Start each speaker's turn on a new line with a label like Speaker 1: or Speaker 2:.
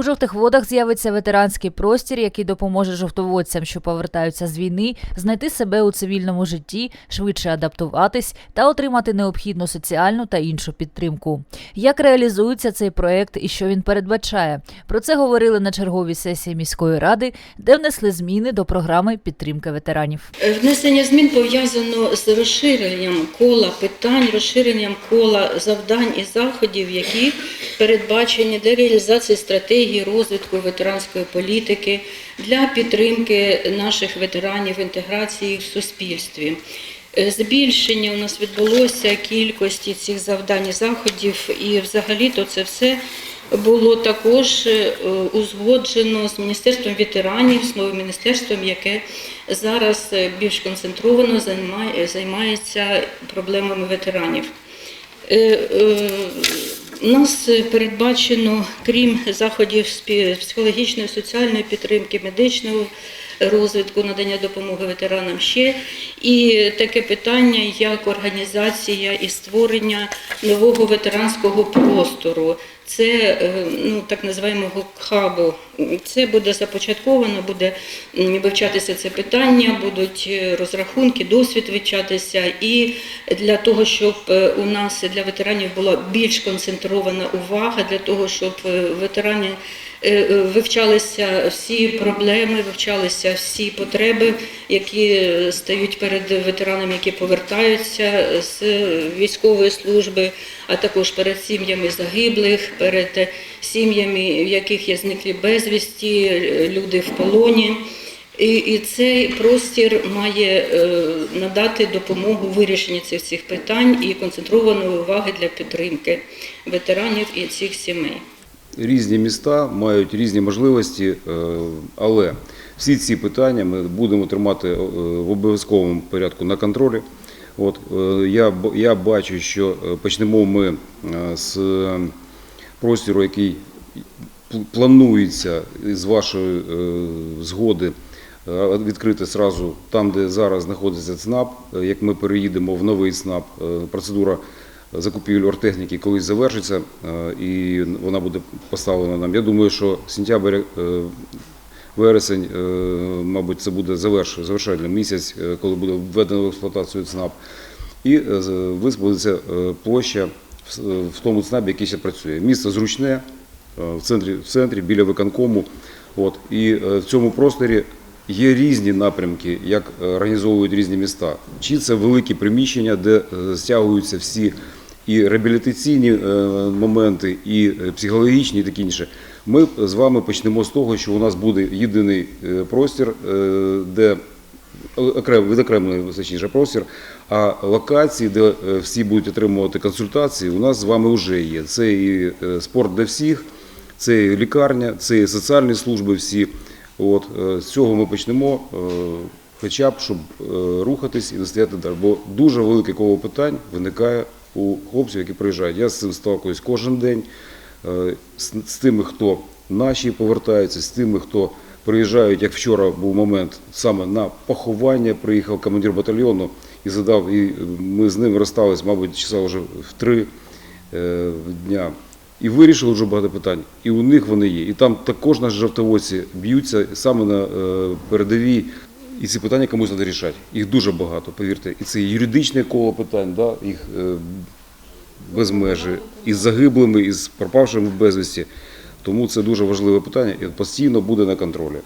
Speaker 1: У жовтих водах з'явиться ветеранський простір, який допоможе жовтоводцям, що повертаються з війни, знайти себе у цивільному житті, швидше адаптуватись та отримати необхідну соціальну та іншу підтримку. Як реалізується цей проект і що він передбачає? Про це говорили на черговій сесії міської ради, де внесли зміни до програми підтримки ветеранів.
Speaker 2: Внесення змін пов'язано з розширенням кола питань, розширенням кола завдань і заходів, які передбачені для реалізації стратегії розвитку ветеранської політики для підтримки наших ветеранів інтеграції в суспільстві. Е, Збільшення у нас відбулося кількості цих завдань і заходів, і взагалі-то це все було також е, узгоджено з Міністерством ветеранів, з новим міністерством, яке зараз е, більш концентровано займає- займається проблемами ветеранів. У нас передбачено, крім заходів психологічної, соціальної підтримки, медичного розвитку, надання допомоги ветеранам ще і таке питання, як організація і створення нового ветеранського простору. Це е, ну так називаємо хабу. Це буде започатковано, буде вивчатися це питання, будуть е, розрахунки, досвід вивчатися. І для того, щоб е, у нас для ветеранів була більш концентрована увага, для того, щоб ветерані е, вивчалися всі проблеми, вивчалися всі потреби, які е, стають перед ветеранами, які повертаються з військової служби, а також перед сім'ями загиблих, перед сім'ями, в яких є зниклі безвісті, е, люди в полоні. І, і цей простір має е, надати допомогу вирішенні цих цих питань і концентрованої уваги для підтримки ветеранів і цих сімей.
Speaker 3: Різні міста мають різні можливості, е, але всі ці питання ми будемо тримати е, в обов'язковому порядку на контролі. От, е, я, я бачу, що почнемо ми з простіру, який пл- планується з вашої згоди відкрити зразу там, де зараз знаходиться ЦНАП. Як ми переїдемо в новий ЦНАП, процедура закупівель оргтехніки колись завершиться е, і вона буде поставлена нам. Я думаю, що сентябрь, е, вересень, е, мабуть, це буде завершальний місяць, коли буде введено в експлуатацію ЦНАП. І е, площа в тому ЦНАПі, який ще працює. Місто зручне, в центрі, в центрі біля виконкому. От, і в цьому просторі є різні напрямки, як організовують різні міста. Чи це великі приміщення, де стягуються всі і реабілітаційні е, моменти, і е, психологічні, і таке інше. Ми з вами почнемо з того, що у нас буде єдиний е, простір, де окремо відокремлений простір, а локації, де всі будуть отримувати консультації, у нас з вами вже є. Це і спорт для всіх, це і лікарня, це і соціальні служби всі. От з цього ми почнемо, хоча б щоб рухатись і не стояти далі. Бо дуже велике коло питань виникає у хлопців, які приїжджають. Я з цим сталкуюсь кожен день е, з, тими, хто наші повертаються, з тими, хто приїжджають, як вчора був момент саме на поховання. Приїхав командир батальйону і задав, і ми з ним розстались, мабуть, часа вже в три е, дня. І вирішили дуже багато питань. І у них вони є. І там також наші жовтоводці б'ються саме на е, передовій. І ці питання комусь треба рішати. Їх дуже багато, повірте. І це юридичне коло питань, да? їх е, без межі, із загиблими, із пропавшими в безвісті. Тому це дуже важливе питання і постійно буде на контролі.